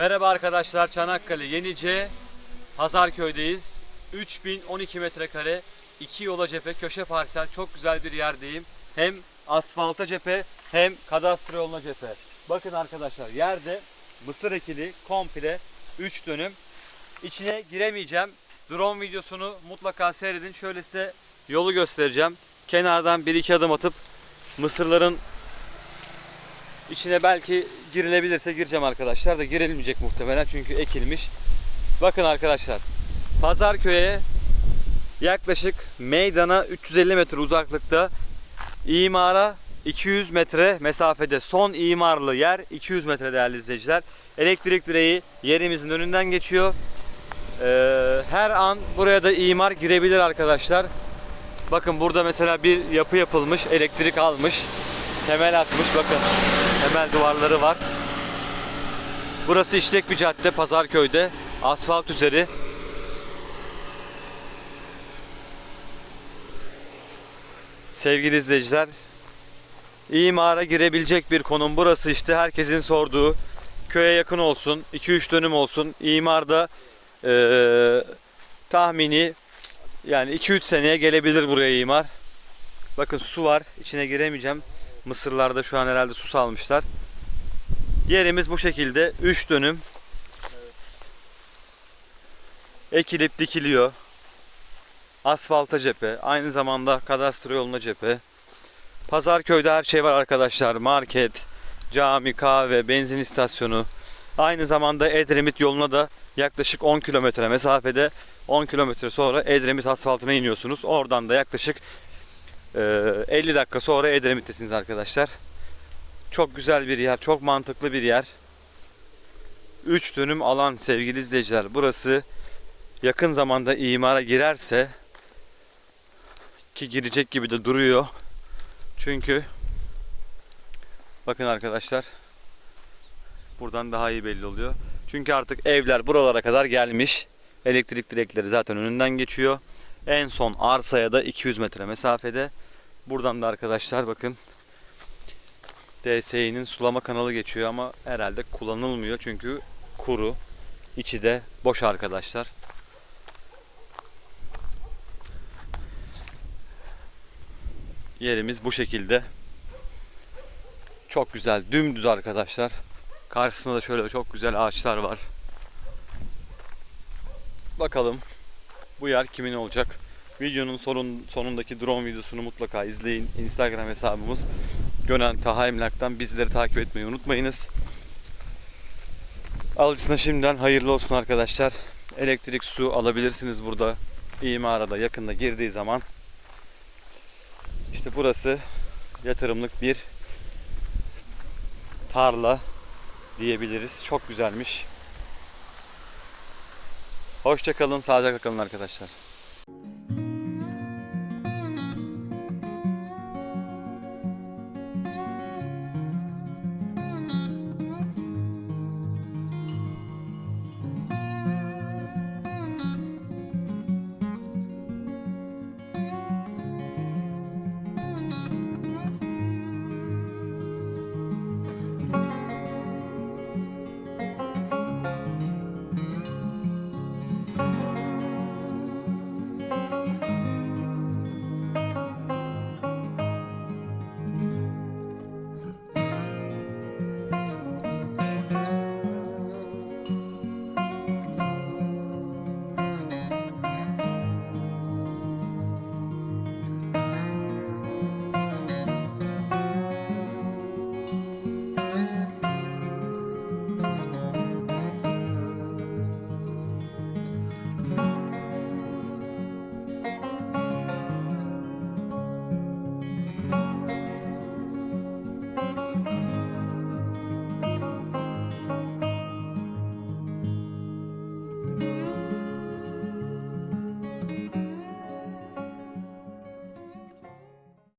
Merhaba arkadaşlar Çanakkale Yenice Pazarköy'deyiz. 3012 metrekare iki yola cephe köşe parsel çok güzel bir yerdeyim. Hem asfalta cephe hem kadastro yoluna cephe. Bakın arkadaşlar yerde mısır ekili komple 3 dönüm. İçine giremeyeceğim. Drone videosunu mutlaka seyredin. Şöyle size yolu göstereceğim. Kenardan bir iki adım atıp mısırların İçine belki girilebilirse gireceğim arkadaşlar da girilmeyecek muhtemelen çünkü ekilmiş. Bakın arkadaşlar. Pazarköy'e yaklaşık meydana 350 metre uzaklıkta imara 200 metre mesafede son imarlı yer 200 metre değerli izleyiciler. Elektrik direği yerimizin önünden geçiyor. Ee, her an buraya da imar girebilir arkadaşlar. Bakın burada mesela bir yapı yapılmış, elektrik almış, temel atmış. Bakın temel duvarları var. Burası işlek bir cadde Pazarköy'de. Asfalt üzeri. Sevgili izleyiciler, imara girebilecek bir konum burası işte herkesin sorduğu. Köye yakın olsun, 2-3 dönüm olsun. İmarda eee, tahmini yani 2-3 seneye gelebilir buraya imar. Bakın su var. içine giremeyeceğim. Mısırlarda şu an herhalde su salmışlar. Yerimiz bu şekilde. 3 dönüm. Ekilip dikiliyor. Asfalta cephe. Aynı zamanda kadastro yoluna cephe. Pazarköy'de her şey var arkadaşlar. Market, cami, kahve, benzin istasyonu. Aynı zamanda Edremit yoluna da yaklaşık 10 kilometre mesafede 10 kilometre sonra Edremit asfaltına iniyorsunuz. Oradan da yaklaşık 50 dakika sonra Edremit'tesiniz arkadaşlar. Çok güzel bir yer, çok mantıklı bir yer. 3 dönüm alan sevgili izleyiciler. Burası yakın zamanda imara girerse ki girecek gibi de duruyor. Çünkü bakın arkadaşlar buradan daha iyi belli oluyor. Çünkü artık evler buralara kadar gelmiş. Elektrik direkleri zaten önünden geçiyor. En son arsaya da 200 metre mesafede. Buradan da arkadaşlar bakın DSİ'nin sulama kanalı geçiyor ama herhalde kullanılmıyor çünkü kuru. İçi de boş arkadaşlar. Yerimiz bu şekilde. Çok güzel, dümdüz arkadaşlar. Karşısında da şöyle çok güzel ağaçlar var. Bakalım bu yer kimin olacak? Videonun sonun, sonundaki drone videosunu mutlaka izleyin. Instagram hesabımız Gönen Taha Emlak'tan bizleri takip etmeyi unutmayınız. Alıcısına şimdiden hayırlı olsun arkadaşlar. Elektrik, su alabilirsiniz burada. İmara da yakında girdiği zaman. İşte burası yatırımlık bir tarla diyebiliriz. Çok güzelmiş. Hoşçakalın, sağlıcakla kalın arkadaşlar.